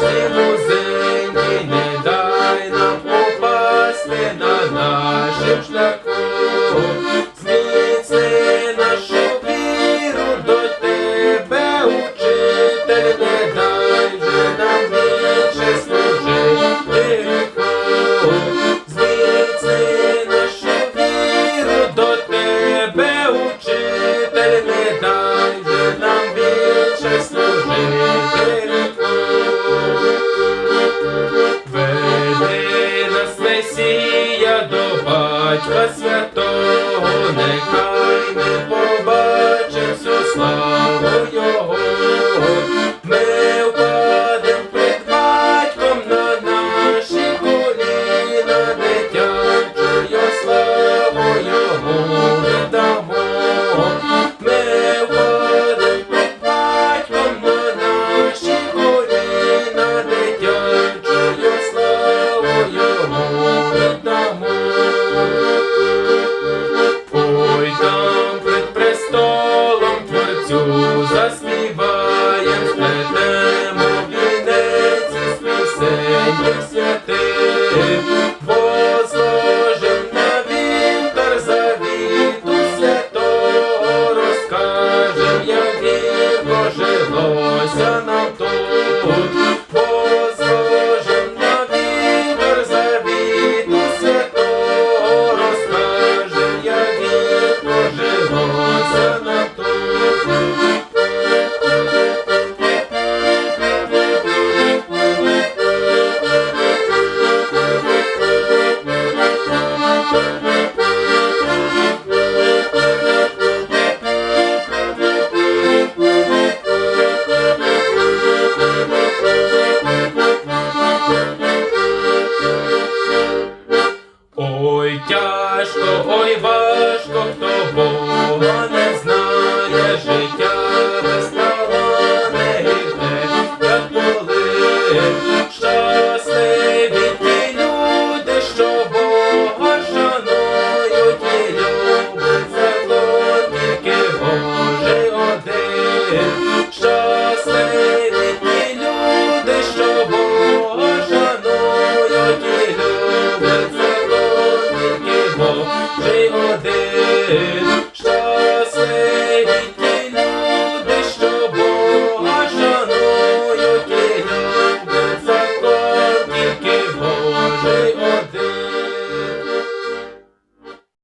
грішні музики, не дай нам попасти на нашим шляху, зміцни нашу віру до тебе, учитель, не дай же нам віче служити гріху, зміцни нашу віру до тебе, учитель. Christmas. заспіваєм, сплетемо вінець із пісень святих, Возложим на вітер завіту святого, розкажем, як гірко жилося нам тут. ой, важко, хто Бога не знає життя.